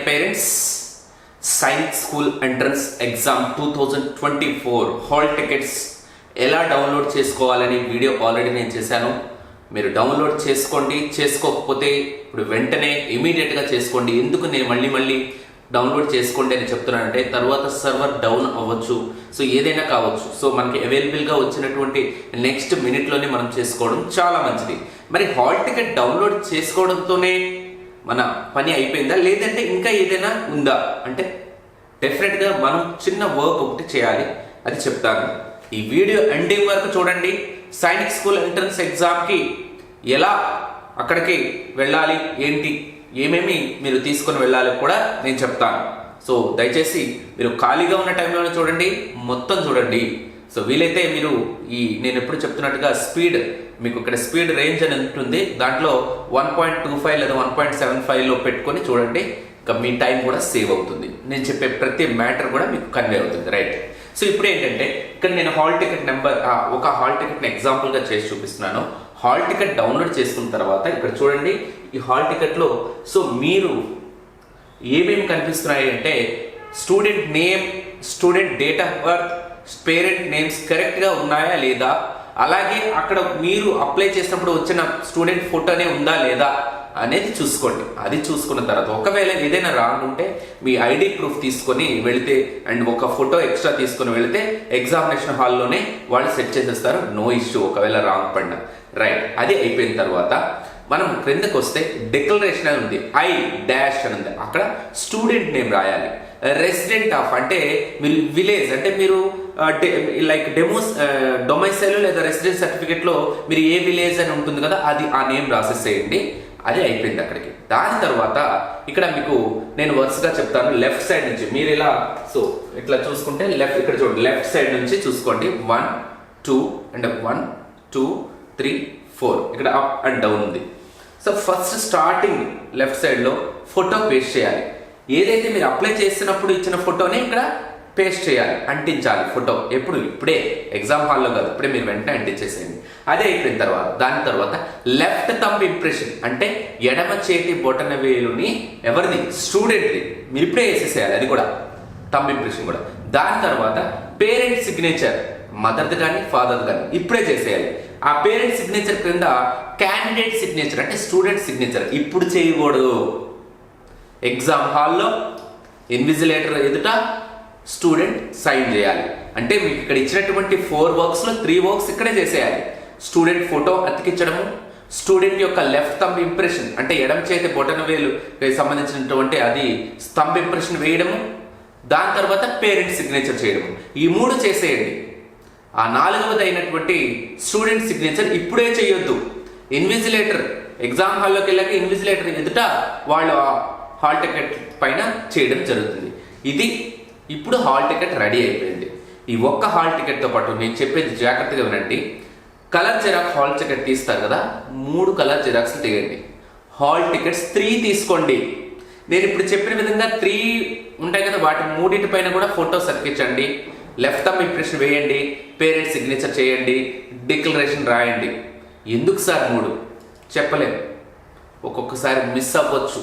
Dear parents science school entrance exam two thousand twenty four hall tickets ఎలా download చేసుకోవాలని video already నేను చేశాను. మీరు డౌన్లోడ్ చేసుకోండి. చేసుకోకపోతే ఇప్పుడు వెంటనే ఇమీడియట్గా చేసుకోండి. ఎందుకు నేను మళ్ళీ మళ్ళీ డౌన్లోడ్ చేసుకోండి అని చెప్తున్నానంటే తర్వాత సర్వర్ డౌన్ అవ్వచ్చు. సో ఏదైనా కావచ్చు. సో మనకి అవైలబుల్గా వచ్చినటువంటి నెక్స్ట్ మినిట్లోనే మనం చేసుకోవడం చాలా మంచిది. మరి హాల్ టికెట్ డౌన్లోడ్ చేసుకోవడంతోనే మన పని అయిపోయిందా? లేదంటే ఇంకా ఏదైనా ఉందా? అంటే డెఫినెట్గా మనం చిన్న వర్క్ ఒకటి చేయాలి అది చెప్తాను. ఈ వీడియో ఎండింగ్ వరకు చూడండి. సైనిక్ స్కూల్ ఎంట్రన్స్ ఎగ్జామ్కి ఎలా అక్కడికి వెళ్ళాలి? ఏంటి? ఏమేమి మీరు తీసుకొని వెళ్ళాలి కూడా నేను చెప్తాను. సో దయచేసి మీరు ఖాళీగా ఉన్న టైంలోనే చూడండి. మొత్తం చూడండి. సో వీలైతే మీరు ఈ నేను ఎప్పుడు చెప్తున్నట్టుగా స్పీడ్ మీకు ఇక్కడ స్పీడ్ రేంజ్ అని ఉంటుంది. దాంట్లో వన్ పాయింట్ టూ ఫైవ్ లేదా వన్ పాయింట్ సెవెన్ ఫైవ్లో పెట్టుకొని చూడండి. ఇంకా మీ టైం కూడా సేవ్ అవుతుంది. నేను చెప్పే ప్రతి మ్యాటర్ కూడా మీకు కన్వే అవుతుంది. రైట్? సో ఇప్పుడు ఏంటంటే ఇక్కడ నేను హాల్ టికెట్ నెంబర్ ఒక హాల్ టికెట్ని ఎగ్జాంపుల్గా చేసి చూపిస్తున్నాను. హాల్ టికెట్ డౌన్లోడ్ చేసుకున్న తర్వాత ఇక్కడ చూడండి ఈ హాల్ టికెట్లో సో మీరు ఏమేమి కనిపిస్తున్నాయి అంటే student name student date of birth parent names కరెక్ట్గా ఉన్నాయా లేదా అలాగే అక్కడ మీరు అప్లై చేసినప్పుడు వచ్చిన స్టూడెంట్ ఫోటోనే ఉందా లేదా అనేది చూసుకోండి. అది చూసుకున్న తర్వాత ఒకవేళ ఏదైనా రాంగ్ ఉంటే మీ ఐడి ప్రూఫ్ తీసుకొని వెళితే అండ్ ఒక ఫోటో ఎక్స్ట్రా తీసుకొని వెళితే ఎగ్జామినేషన్ హాల్లోనే వాళ్ళు సెట్ చేసేస్తారు. నో ఇష్యూ ఒకవేళ రాంగ్ పడిన. రైట్ అది అయిపోయిన తర్వాత మనం క్రిందకు వస్తే డిక్లరేషన్ అని ఉంది. ఐ డాష్ అని ఉంది. అక్కడ స్టూడెంట్ నేమ్ రాయాలి. రెసిడెంట్ ఆఫ్ అంటే మీరు విలేజ్ అంటే మీరు లైక్ డెమోస్ డొమైసైల్ లేదా రెసిడెన్స్ సర్టిఫికేట్లో మీరు ఏ విలేజ్ అని ఉంటుంది కదా అది ఆ నేమ్ రాసేసేయండి అది అయిపోయింది అక్కడికి. దాని తర్వాత ఇక్కడ మీకు నేను వరుసగా చెప్తాను లెఫ్ట్ సైడ్ నుంచి. మీరు ఇలా సో ఇట్లా చూసుకుంటే లెఫ్ట్ ఇక్కడ చూడండి లెఫ్ట్ సైడ్ నుంచి చూసుకోండి. One two and one two three four ఇక్కడ అప్ అండ్ డౌన్ ఉంది. సో ఫస్ట్ స్టార్టింగ్ లెఫ్ట్ సైడ్లో ఫోటో పేస్ట్ చేయాలి. ఏదైతే మీరు అప్లై చేసినప్పుడు ఇచ్చిన ఫోటోని ఇక్కడ పేస్ట్ చేయాలి అంటించాలి ఫోటో. ఎప్పుడు? ఇప్పుడే. ఎగ్జామ్ హాల్లో కాదు. ఇప్పుడే మీరు వెంటనే అంటించేసేయండి. అదే అయిపోయిన తర్వాత దాని తర్వాత లెఫ్ట్ థంబ్ ఇంప్రెషన్ అంటే ఎడమ చేతి బొటన వేలుని ఎవరిది? స్టూడెంట్ది మీరు ఇప్పుడే వేసేసేయాలి అది కూడా. థంబ్ ఇంప్రెషన్ కూడా. దాని తర్వాత పేరెంట్ సిగ్నేచర్ మదర్ది కానీ ఫాదర్ది కానీ ఇప్పుడే చేసేయాలి. ఆ పేరెంట్ సిగ్నేచర్ క్రింద క్యాండిడేట్ సిగ్నేచర్ అంటే స్టూడెంట్ సిగ్నేచర్ ఇప్పుడు చేయకూడదు. ఎగ్జామ్ హాల్లో ఇన్విజిలేటర్ ఎదుట స్టూడెంట్ సైన్ చేయాలి. అంటే మీకు ఇక్కడ ఇచ్చినటువంటి ఫోర్ వర్క్స్లో త్రీ వర్క్స్ ఇక్కడే చేసేయాలి. స్టూడెంట్ ఫోటో అతికించడము స్టూడెంట్ యొక్క లెఫ్ట్ థంబ్ ఇంప్రెషన్ అంటే ఎడమ చేతి బొటన వేలు సంబంధించినటువంటి అది థంబ్ ఇంప్రెషన్ వేయడము దాని తర్వాత పేరెంట్ సిగ్నేచర్ చేయడము. ఈ మూడు చేసేయండి. ఆ నాలుగవది అయినటువంటి స్టూడెంట్ సిగ్నేచర్ ఇప్పుడే చేయొద్దు. ఇన్విజిలేటర్ ఎగ్జామ్ హాల్లోకి వెళ్ళాక ఇన్విజిలేటర్ ఎదుట వాళ్ళు ఆ హాల్ టికెట్ పైన చేయడం జరుగుతుంది. ఇది ఇప్పుడు హాల్ టికెట్ రెడీ అయిపోయింది. ఈ ఒక్క హాల్ టికెట్తో పాటు నేను చెప్పేది జాగ్రత్తగా వినండి. కలర్ జిరాక్స్ హాల్ టికెట్ తీస్తారు కదా మూడు కలర్ జిరాక్స్ తీయండి. హాల్ టికెట్స్ త్రీ తీసుకోండి. నేను ఇప్పుడు చెప్పిన విధంగా త్రీ ఉంటాయి కదా వాటి మూడింటి పైన కూడా ఫోటోస్ అతికించండి లెఫ్ట్ థమ్ ఇంప్రెషన్ వేయండి పేరెంట్స్ సిగ్నేచర్ చేయండి డిక్లరేషన్ రాయండి. ఎందుకు సార్ మూడు? చెప్పలేము ఒక్కొక్కసారి మిస్ అవ్వచ్చు.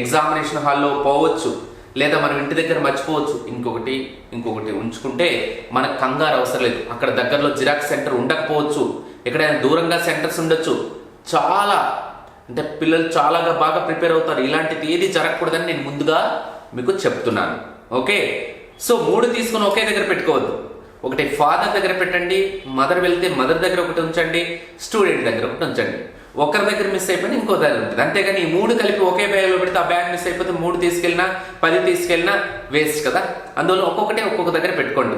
ఎగ్జామినేషన్ హాల్లో పోవచ్చు. లేదా మనం ఇంటి దగ్గర మర్చిపోవచ్చు. ఇంకొకటి ఇంకొకటి ఉంచుకుంటే మనకు కంగారు అవసరం లేదు. అక్కడ దగ్గరలో జిరాక్స్ సెంటర్ ఉండకపోవచ్చు. ఎక్కడైనా దూరంగా సెంటర్స్ ఉండొచ్చు. చాలా అంటే పిల్లలు చాలా బాగా ప్రిపేర్ అవుతారు. ఇలాంటిది ఏది జరగకూడదని నేను ముందుగా మీకు చెప్తున్నాను. ఓకే? సో మూడు తీసుకొని ఒకే దగ్గర పెట్టుకోవద్దు. ఒకటి ఫాదర్ దగ్గర పెట్టండి మదర్ వెళ్తే మదర్ దగ్గర ఒకటి ఉంచండి స్టూడెంట్ దగ్గర ఒకటి ఉంచండి. ఒకరి దగ్గర మిస్ అయిపోయినా ఇంకో దగ్గర ఉంటుంది. అంతేగాని ఈ మూడు కలిపి ఒకే బ్యాగ్లో పెడితే ఆ బ్యాగ్ మిస్ అయిపోతే మూడు తీసుకెళ్ళినా పది తీసుకెళ్ళినా వేస్ట్ కదా. అందువల్ల ఒక్కొక్కటే ఒక్కొక్క దగ్గర పెట్టుకోండి.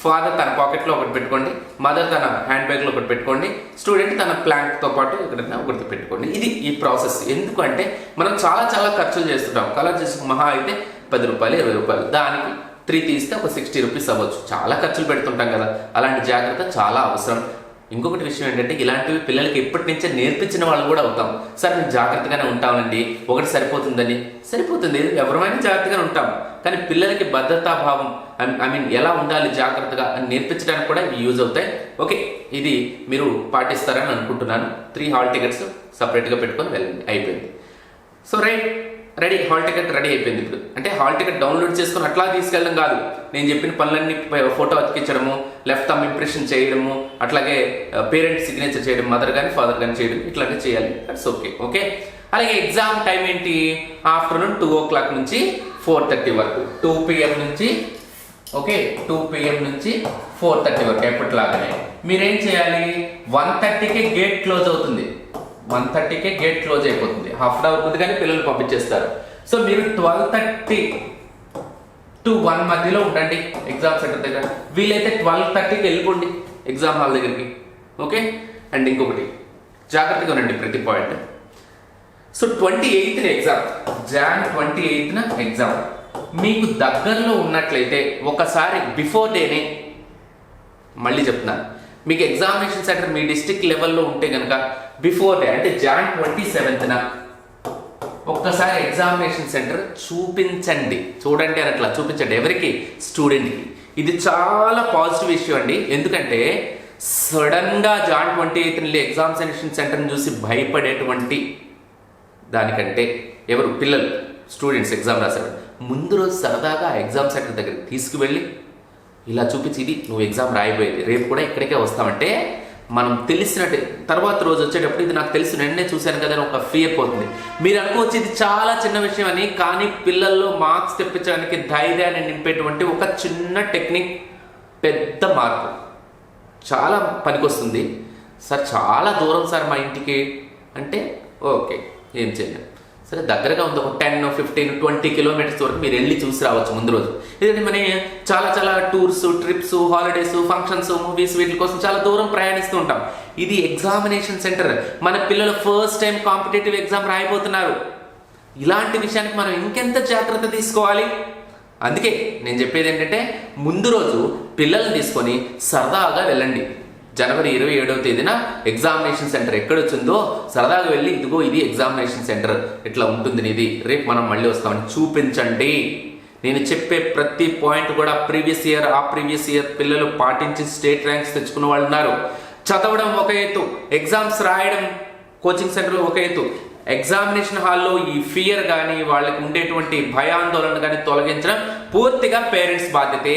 ఫాదర్ తన పాకెట్లో ఒకటి పెట్టుకోండి మదర్ తన హ్యాండ్ బ్యాగ్లో ఒకటి పెట్టుకోండి స్టూడెంట్ తన ప్లాంక్తో పాటు ఎక్కడైనా ఒకటి పెట్టుకోండి. ఇది ఈ ప్రాసెస్ ఎందుకంటే మనం చాలా చాలా ఖర్చులు చేస్తుంటాం. కలర్ చేసి మహా అయితే పది రూపాయలు ఇరవై రూపాయలు. దానికి త్రీ తీస్తే ఒక సిక్స్టీ రూపీస్ అవ్వచ్చు. చాలా ఖర్చులు పెడుతుంటాం కదా. అలాంటి జాగ్రత్త చాలా అవసరం. ఇంకొకటి విషయం ఏంటంటే ఇలాంటివి పిల్లలకి ఇప్పటి నుంచే నేర్పించిన వాళ్ళు కూడా అవుతాం. సార్ మేము జాగ్రత్తగానే ఉంటామండి. ఒకటి సరిపోతుందని. సరిపోతుంది. ఎవరమైనా జాగ్రత్తగానే ఉంటాం. కానీ పిల్లలకి భద్రతా భావం ఐ మీన్ ఎలా ఉండాలి జాగ్రత్తగా అని నేర్పించడానికి కూడా ఇవి యూజ్ అవుతాయి. ఓకే ఇది మీరు పాటిస్తారని అనుకుంటున్నాను. త్రీ హాల్ టికెట్స్ సపరేట్గా పెట్టుకొని వెళ్ళండి. అయిపోయింది. So right ready. Hall ticket ready అయిపోయింది ఇప్పుడు. అంటే హాల్ టికెట్ డౌన్లోడ్ చేసుకుని అట్లా తీసుకెళ్ళడం కాదు. నేను చెప్పిన పనులన్నీ ఫోటో అతికించడము లెఫ్ట్ థమ్ ఇంప్రెషన్ చేయడము అట్లాగే uh, పేరెంట్ సిగ్నేచర్ చేయడం మదర్ కానీ ఫాదర్ కానీ చేయడం ఇట్లాంటివి చేయాలి. దట్స్ ఓకే ఓకే అలాగే ఎగ్జామ్ టైం ఏంటి? ఆఫ్టర్నూన్ టూ ఓ క్లాక్ నుంచి ఫోర్ థర్టీ వరకు. టూ పిఎం నుంచి ఓకే టూ పిఎం నుంచి ఫోర్ థర్టీ వరకు ఎప్పటిలాగానే. మీరేం చేయాలి? వన్ థర్టీకే గేట్ క్లోజ్ అవుతుంది. వన్ థర్టీకే గేట్ క్లోజ్ అయిపోతుంది. హాఫ్ అన్ అవర్ ముందు కానీ పిల్లలు పంపించేస్తారు. సో మీరు ట్వెల్వ్ థర్టీ టు వన్ మధ్యలో ఉండండి ఎగ్జామ్ సెంటర్ దగ్గర. వీలైతే ట్వెల్వ్ థర్టీకి వెళ్ళిపోండి ఎగ్జామ్ హాల్ దగ్గరికి. ఓకే? అండ్ ఇంకొకటి జాగ్రత్తగా ఉండండి ప్రతి point. So twenty eighth exam. Jan twenty ఎయిత్న exam. మీకు దగ్గరలో ఉన్నట్లయితే ఒకసారి బిఫోర్ డేనే మళ్ళీ చెప్తున్నాను మీకు ఎగ్జామినేషన్ సెంటర్ మీ డిస్టిక్ లెవెల్లో ఉంటే కనుక బిఫోర్ డే అంటే జాన్ ట్వంటీ సెవెంత్న ఒక్కసారి ఎగ్జామినేషన్ సెంటర్ చూపించండి. చూడండి అని అట్లా చూపించండి. ఎవరికి? స్టూడెంట్కి ఇది చాలా పాజిటివ్ ఇష్యూ అండి. ఎందుకంటే సడన్గా జాన్ ట్వంటీ ఎయిత్ ఎగ్జామినేషన్ సెంటర్ని చూసి భయపడేటువంటి దానికంటే ఎవరు? పిల్లలు స్టూడెంట్స్ ఎగ్జామ్ రాశారు ముందు రోజు సరదాగా ఎగ్జామ్ సెంటర్ దగ్గరికి తీసుకువెళ్ళి ఇలా చూపించి ఇది నువ్వు ఎగ్జామ్ రాయబోయేది. రేపు కూడా ఇక్కడికే వస్తామంటే మనం తెలిసినట్టే తర్వాత రోజు వచ్చేటప్పుడు ఇది నాకు తెలిసిన వెంటనే చూశాను కదా ఒక ఫియర్ పోతుంది. మీరు అనుకోవచ్చు ఇది చాలా చిన్న విషయం అని కానీ పిల్లల్లో మార్క్స్ తెప్పించడానికి ధైర్యాన్ని నింపేటువంటి ఒక చిన్న టెక్నిక్ పెద్ద మార్పు. చాలా పనికొస్తుంది. సార్ చాలా దూరం సార్ మా ఇంటికి. అంటే ఓకే ఏం చేయలేం. సరే దగ్గరగా ఉంది ఒక టెన్ ఫిఫ్టీన్ ట్వంటీ కిలోమీటర్స్ వరకు మీరు వెళ్ళి చూసి రావచ్చు ముందు రోజు. ఎందుకంటే మన చాలా చాలా tours trips holidays functions movies వీటి కోసం చాలా దూరం ప్రయాణిస్తూ ఉంటాం. ఇది ఎగ్జామినేషన్ సెంటర్ మన పిల్లలు ఫస్ట్ టైం కాంపిటేటివ్ ఎగ్జామ్ రాయిపోతున్నారు ఇలాంటి విషయానికి మనం ఇంకెంత జాగ్రత్త తీసుకోవాలి? అందుకే నేను చెప్పేది ఏంటంటే ముందు రోజు పిల్లల్ని తీసుకొని సరదాగా వెళ్ళండి. జనవరి ఇరవై ఏడవ తేదీన ఎగ్జామినేషన్ సెంటర్ ఎక్కడ వచ్చిందో సరదాగా వెళ్ళి ఇదిగో ఇది ఎగ్జామినేషన్ సెంటర్ ఇట్లా ఉంటుంది ఇది రేపు మనం మళ్ళీ వస్తామని చూపించండి. నేను చెప్పే ప్రతి పాయింట్ కూడా ప్రీవియస్ ఇయర్ ఆ ప్రీవియస్ ఇయర్ పిల్లలు పాటించి స్టేట్ ర్యాంక్స్ తెచ్చుకున్న వాళ్ళు ఉన్నారు. చదవడం ఒక ఎత్తు ఎగ్జామ్స్ రాయడం కోచింగ్ సెంటర్లో ఒక ఎత్తు. ఎగ్జామినేషన్ హాల్లో ఈ ఫియర్ కానీ వాళ్ళకి ఉండేటువంటి భయాందోళన కానీ తొలగించడం పూర్తిగా పేరెంట్స్ బాధ్యతే.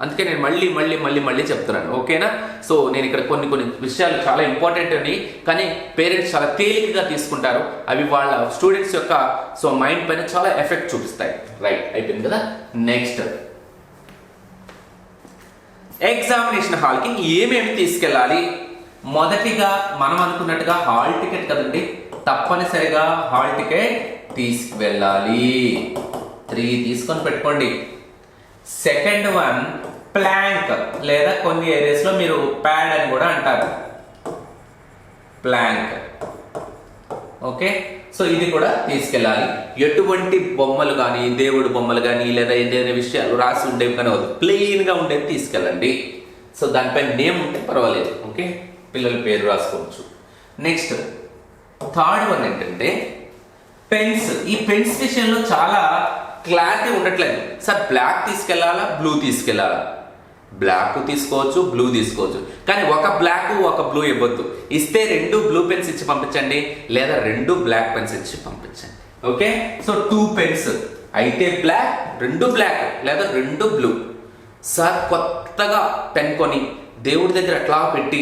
అందుకే నేను మళ్ళీ మళ్ళీ మళ్ళీ మళ్ళీ చెప్తున్నాను. ఓకేనా? సో నేను ఇక్కడ కొన్ని కొన్ని విషయాలు చాలా ఇంపార్టెంట్ అని కానీ పేరెంట్స్ చాలా తేలికగా తీసుకుంటారు. అవి వాళ్ళ స్టూడెంట్స్ యొక్క సో మైండ్ పైన చాలా ఎఫెక్ట్ చూపిస్తాయి. రైట్ అయిపోయింది కదా? నెక్స్ట్ ఎగ్జామినేషన్ హాల్కి ఏమేమి తీసుకెళ్ళాలి? మొదటిగా మనం అనుకున్నట్టుగా హాల్ టికెట్ కదండి. తప్పనిసరిగా హాల్ టికెట్ తీసుకువెళ్ళాలి త్రీ తీసుకొని పెట్టుకోండి. సెకండ్ వన్ ప్లాంక్ లేదా కొన్ని ఏరియాస్లో మీరు ప్యాడ్ అని కూడా అంటారు. ప్లాంక్. ఓకే? సో ఇది కూడా తీసుకెళ్ళాలి. ఎటువంటి బొమ్మలు కానీ దేవుడు బొమ్మలు కానీ లేదా ఏదైనా విషయాలు రాసి ఉండేవి కానీ వద్దు. ప్లెయిన్గా ఉండేవి తీసుకెళ్ళండి. సో దానిపైన నేమ్ ఉంటే పర్వాలేదు. ఓకే? పిల్లల పేరు రాసుకోవచ్చు. నెక్స్ట్ థర్డ్ వన్ ఏంటంటే పెన్స్. ఈ పెన్స్ విషయంలో చాలా క్లారిటీ ఉండట్లేదు. సార్ బ్లాక్ తీసుకెళ్ళాలా బ్లూ తీసుకెళ్ళాలా బ్లాక్ తీసుకోవచ్చు బ్లూ తీసుకోవచ్చు. కానీ ఒక బ్లాక్ ఒక బ్లూ ఇవ్వద్దు. ఇస్తే రెండు బ్లూ పెన్స్ ఇచ్చి పంపించండి లేదా రెండు బ్లాక్ పెన్స్ ఇచ్చి పంపించండి. ఓకే? So two pens. అయితే బ్లాక్ రెండు బ్లాక్ లేదా రెండు బ్లూ. సార్ కొత్తగా పెన్ కొని దేవుడి దగ్గర అట్లా పెట్టి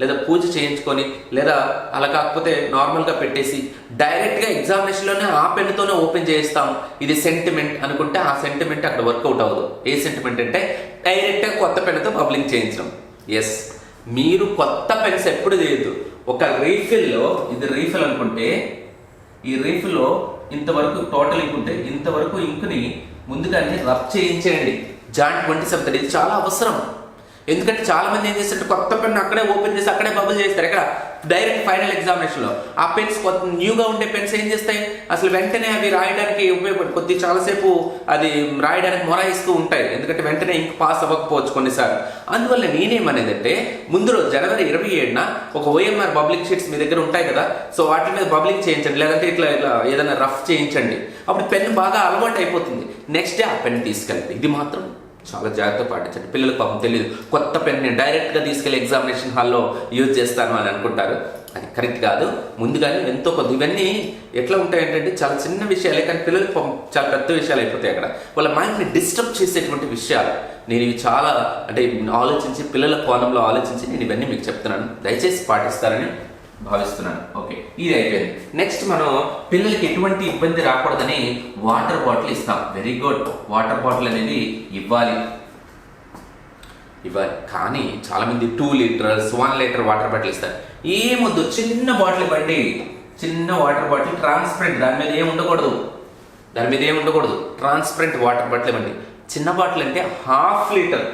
లేదా పూజ చేయించుకొని లేదా అలా కాకపోతే నార్మల్గా పెట్టేసి డైరెక్ట్గా ఎగ్జామినేషన్లోనే ఆ పెన్నుతోనే ఓపెన్ చేయిస్తాం ఇది సెంటిమెంట్ అనుకుంటే ఆ సెంటిమెంట్ అక్కడ వర్కౌట్ అవ్వదు. ఏ సెంటిమెంట్ అంటే డైరెక్ట్గా కొత్త పెన్నుతో పబ్లింగ్ చేయించడం. ఎస్ మీరు కొత్త పెన్స్ ఎప్పుడు చేయొద్దు ఒక రీఫిల్లో ఇది రీఫిల్ అనుకుంటే ఈ రీఫిల్లో ఇంతవరకు టోటల్ ఇంక్ ఉంటే ఇంతవరకు ఇంకుని ముందుగానే రఫ్ చేయించేయండి. జాయింట్ ట్వంటీ సెవెంత్ ఇది చాలా అవసరం. ఎందుకంటే చాలా మంది ఏం చేస్తారు కొత్త పెన్ అక్కడే ఓపెన్ చేసి అక్కడే బబుల్ చేస్తారు. ఇక్కడ డైరెక్ట్ ఫైనల్ ఎగ్జామినేషన్లో. ఆ పెన్స్ కొత్త న్యూగా ఉండే పెన్స్ ఏం చేస్తాయి? అసలు వెంటనే అవి రాయడానికి ఉపయోగపడి కొద్ది చాలాసేపు అది రాయడానికి మొరాయిస్తూ ఉంటాయి. ఎందుకంటే వెంటనే ఇంక పాస్ అవ్వకపోవచ్చు కొన్నిసార్లు. అందువల్ల నేనేమనేదంటే ముందు రోజు జనవరి ఇరవై ఏడున ఒక ఓఎంఆర్ పబ్లిక్ షీట్స్ మీ దగ్గర ఉంటాయి కదా? సో వాటి మీద పబ్లిక్ చేయించండి. లేదంటే ఇట్లా ఇట్లా ఏదైనా రఫ్ చేయించండి. అప్పుడు పెన్ బాగా అలవాటు అయిపోతుంది నెక్స్ట్ డే ఆ పెన్ తీసుకెళ్ళండి. ఇది మాత్రం చాలా జాగ్రత్త పాటించండి. పిల్లలకు పాపం తెలియదు కొత్త పెన్ని డైరెక్ట్గా తీసుకెళ్ళి ఎగ్జామినేషన్ హాల్లో యూజ్ చేస్తాను అని అనుకుంటారు. అది కరెక్ట్ కాదు. ముందుగానే ఎంతో కొద్ది ఇవన్నీ ఎట్లా ఉంటాయంటే చాలా చిన్న విషయాలే కానీ పిల్లలకు పాపం చాలా పెద్ద విషయాలు అయిపోతాయి అక్కడ. వాళ్ళ మైండ్ని డిస్టర్బ్ చేసేటువంటి విషయాలు. నేను ఇవి చాలా అంటే ఆలోచించి పిల్లల కోణంలో ఆలోచించి నేను ఇవన్నీ మీకు చెప్తున్నాను. దయచేసి పాటిస్తారని భావిస్తున్నాను. ఓకే ఇది అయిపోయింది నెక్స్ట్ మనం పిల్లలకి ఎటువంటి ఇబ్బంది రాకూడదని వాటర్ బాటిల్ ఇస్తాం. వెరీ గుడ్ వాటర్ బాటిల్ అనేది ఇవ్వాలి. ఇవ్వాలి. కానీ చాలామంది two litres one litre water bottle ఇస్తారు. ఏమొద్దు చిన్న బాటిల్ ఇవ్వండి. చిన్న వాటర్ బాటిల్ ట్రాన్స్పరెంట్ దాని మీద ఏమి ఉండకూడదు. దాని మీద ఏమి ఉండకూడదు. ట్రాన్స్పరెంట్ వాటర్ బాటిల్ ఇవ్వండి. చిన్న బాటిల్ అంటే half litre.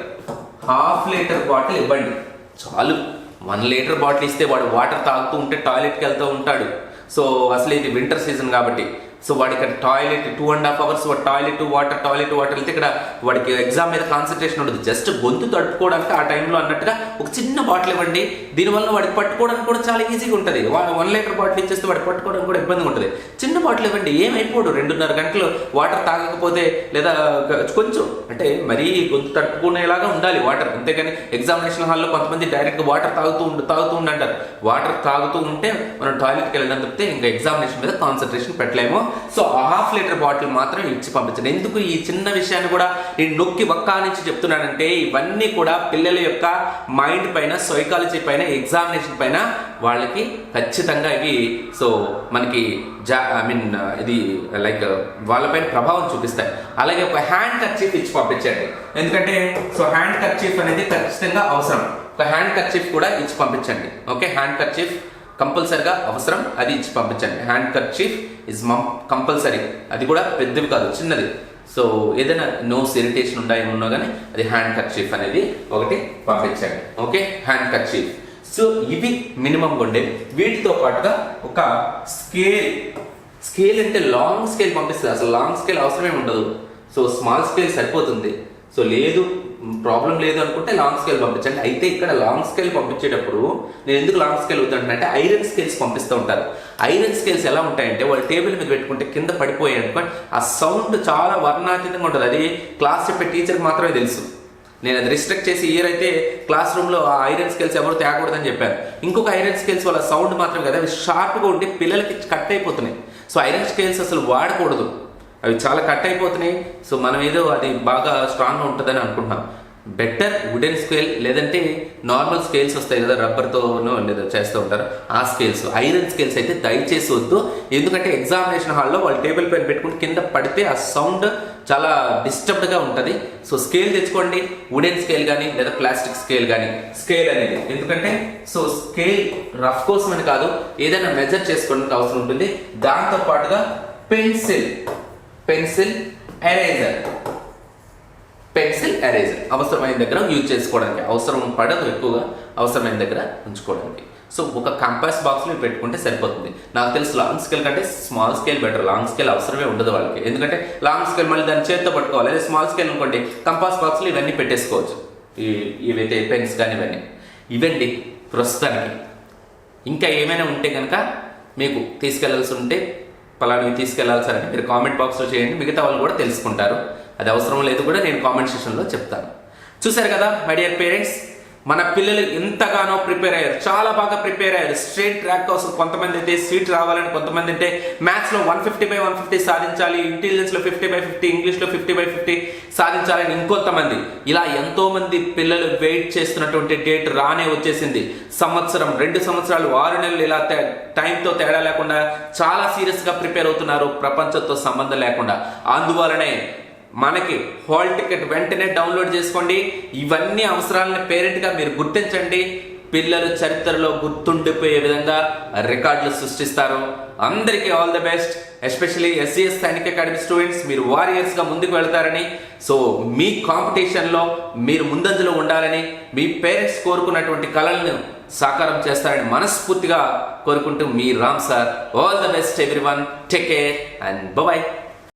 Half litre bottle ఇవ్వండి. చాలు. వన్ లీటర్ బాటిల్ ఇస్తే వాడు వాటర్ తాగుతూ ఉంటే టాయిలెట్కి వెళ్తూ ఉంటాడు. సో అసలు ఇది వింటర్ సీజన్ కాబట్టి సో వాడికి toilet two and half hours toilet water toilet water వెళ్తే ఇక్కడ వాడికి ఎగ్జామ్ మీద కాన్సన్ట్రేషన్ ఉండదు. జస్ట్ గొంతు తడుపుకోవడానికి ఆ టైంలో అన్నట్టుగా ఒక చిన్న బాటిల్ ఇవ్వండి. దీనివల్ల వాడికి పట్టుకోవడానికి కూడా చాలా ఈజీగా ఉంటుంది. వన్ లీటర్ బాటిల్ ఇచ్చేస్తే వాడికి పట్టుకోవడానికి కూడా ఇబ్బంది ఉంటుంది. చిన్న బాటిల్ ఇవ్వండి ఏమైపోడు. రెండున్నర గంటలు వాటర్ తాగకపోతే లేదా కొంచెం అంటే మరీ గొంతు తట్టుకునేలాగా ఉండాలి వాటర్ అంతేగాని ఎగ్జామినేషన్ హాల్లో కొంతమంది డైరెక్ట్గా వాటర్ తాగుతూ ఉండు తాగుతూ ఉండంటారు. వాటర్ తాగుతూ ఉంటే మనం టాయిలెట్కి వెళ్ళడం తప్పితే ఇంకా ఎగ్జామినేషన్ మీద కాన్సన్ట్రేషన్ పెట్టలేము. సో హాఫ్ లీటర్ బాటిల్ మాత్రం ఇచ్చి పంపించండి. ఎందుకు ఈ చిన్న విషయాన్ని కూడా నేను నొక్కి ఒక్క నుంచి చెప్తున్నానంటే ఇవన్నీ కూడా పిల్లల యొక్క మైండ్ పైన సైకాలజీ పైన ఎగ్జామినేషన్ పైన వాళ్ళకి ఖచ్చితంగా ఇవి సో మనకి జా ఐ మీన్ ఇది లైక్ వాళ్ళపైన ప్రభావం చూపిస్తాయి. అలాగే ఒక హ్యాండ్ కర్చీఫ్ ఇచ్చి పంపించండి. ఎందుకంటే సో హ్యాండ్ కర్చీఫ్ అనేది ఖచ్చితంగా అవసరం. ఒక హ్యాండ్ కర్చీఫ్ కూడా ఇచ్చి పంపించండి. Okay handkerchief. కంపల్సరిగా అవసరం అది ఇచ్చి పంపించండి. Handkerchief is um compulsory అది కూడా పెద్దవి కాదు చిన్నది. సో ఏదైనా నోస్ ఇరిటేషన్ ఉండా ఏమున్నా కానీ అది హ్యాండ్ కర్చీఫ్ అనేది ఒకటి పంపించండి. ఓకే హ్యాండ్ కర్చీఫ్ సో ఇవి మినిమం ఉండే. వీటితో పాటుగా ఒక స్కేల్ స్కేల్ అంటే లాంగ్ స్కేల్ పంపిస్తుంది. అసలు లాంగ్ స్కేల్ అవసరమే ఉండదు. సో స్మాల్ స్కేల్ సరిపోతుంది. సో లేదు ప్రాబ్లం లేదు అనుకుంటే లాంగ్ స్కేల్ పంపించండి. అయితే ఇక్కడ లాంగ్ స్కేల్ పంపించేటప్పుడు నేను ఎందుకు లాంగ్ స్కేల్ వద్దంటే ఐరన్ స్కేల్స్ పంపిస్తూ ఉంటారు. ఐరన్ స్కేల్స్ ఎలా ఉంటాయంటే వాళ్ళు టేబుల్ మీద పెట్టుకుంటే కింద పడిపోయాయి అనుకోండి. ఆ సౌండ్ చాలా వర్ణాతీతంగా ఉంటుంది. అది క్లాస్ చెప్పే టీచర్కి మాత్రమే తెలుసు. నేను అది రిస్ట్రిక్ట్ చేసి ఇయర్ అయితే క్లాస్ రూమ్లో ఆ ఐరన్ స్కేల్స్ ఎవరు తేకూడదని చెప్పాను ఇంకొక ఐరన్ స్కేల్స్ వాళ్ళ సౌండ్ మాత్రం కదా అవి షార్ప్గా ఉండి పిల్లలకి కట్ అయిపోతున్నాయి. సో ఐరన్ స్కేల్స్ అసలు వాడకూడదు. అవి చాలా కట్ అయిపోతున్నాయి. సో మనం ఏదో అది బాగా స్ట్రాంగ్గా ఉంటుందని అనుకుంటున్నాం. బెటర్ వుడెన్ స్కేల్ లేదంటే నార్మల్ స్కేల్స్ వస్తాయి కదా రబ్బర్తోనో లేదా చేస్తూ ఉంటారు. ఆ స్కేల్స్ ఐరన్ స్కేల్స్ అయితే దయచేసి వద్దు. ఎందుకంటే ఎగ్జామినేషన్ హాల్లో వాళ్ళు టేబుల్ పైన పెట్టుకుని కింద పడితే ఆ సౌండ్ చాలా డిస్టర్బ్డ్గా ఉంటుంది. సో స్కేల్ తెచ్చుకోండి. వుడెన్ స్కేల్ కానీ లేదా ప్లాస్టిక్ స్కేల్ కానీ స్కేల్ అనేది. ఎందుకంటే సో స్కేల్ రఫ్ కోసమని కాదు ఏదైనా మెజర్ చేసుకోవడానికి అవసరం ఉంటుంది. దాంతో పాటుగా pencil pencil eraser. Pencil eraser. అవసరమైన దగ్గర యూజ్ చేసుకోవడానికి అవసరం పడదు ఎక్కువగా అవసరమైన దగ్గర ఉంచుకోవడానికి. సో ఒక కంపాస్ బాక్స్లో పెట్టుకుంటే సరిపోతుంది. నాకు తెలిసి లాంగ్ స్కేల్ కంటే small scale better long scale అవసరమే ఉండదు వాళ్ళకి. ఎందుకంటే లాంగ్ స్కేల్ మళ్ళీ దాన్ని చేత్తో పట్టుకోవాలి. అదే స్మాల్ స్కేల్ అనుకోండి కంపాస్ బాక్స్లో ఇవన్నీ పెట్టేసుకోవచ్చు. ఈ ఇవైతే పెన్స్ కానీ ఇవన్నీ. ఇవండి ప్రస్తుతానికి. ఇంకా ఏమైనా ఉంటే కనుక మీకు తీసుకెళ్ళాల్సి ఉంటే పలానివి తీసుకెళ్ళాల్సి అంటే మీరు కామెంట్ బాక్స్లో చేయండి మిగతా వాళ్ళు కూడా తెలుసుకుంటారు. అది అవసరం లేదు కూడా నేను కామెంట్ సెషన్లో చెప్తాను. చూశారు కదా మై డియర్ పేరెంట్స్ మన పిల్లలు ఎంతగానో ప్రిపేర్ అయ్యారు. చాలా బాగా ప్రిపేర్ అయ్యారు. స్ట్రేట్ ట్రాక్ కోసం కొంతమంది అయితే సీట్ రావాలని కొంతమంది అంటే మ్యాథ్స్లో one fifty by one fifty సాధించాలి ఇంటెలిజెన్స్లో ఫిఫ్టీ బై ఫిఫ్టీ ఇంగ్లీష్లో ఫిఫ్టీ బై ఫిఫ్టీ సాధించాలని ఇంకొంతమంది. ఇలా ఎంతోమంది పిల్లలు వెయిట్ చేస్తున్నటువంటి డేట్ రానే వచ్చేసింది. సంవత్సరం రెండు సంవత్సరాలు ఆరు నెలలు ఇలా టైంతో తేడా లేకుండా చాలా సీరియస్గా ప్రిపేర్ అవుతున్నారు. ప్రపంచంతో సంబంధం లేకుండా. అందువలనే మనకి హాల్ టికెట్ వెంటనే డౌన్లోడ్ చేసుకోండి. ఇవన్నీ అవసరాలని పేరెంట్గా మీరు గుర్తించండి. పిల్లలు చరిత్రలో గుర్తుండిపోయే విధంగా రికార్డులు సృష్టిస్తారు. అందరికీ all the best. Especially SCS సైనిక అకాడమీ స్టూడెంట్స్ మీరు వారియర్స్గా ముందుకు వెళ్తారని. సో మీ కాంపిటీషన్లో మీరు ముందంజలో ఉండాలని మీ పేరెంట్స్ కోరుకున్నటువంటి కళలను సాకారం చేస్తారని మనస్ఫూర్తిగా కోరుకుంటూ మీ Ram sir. All the best everyone take care and bye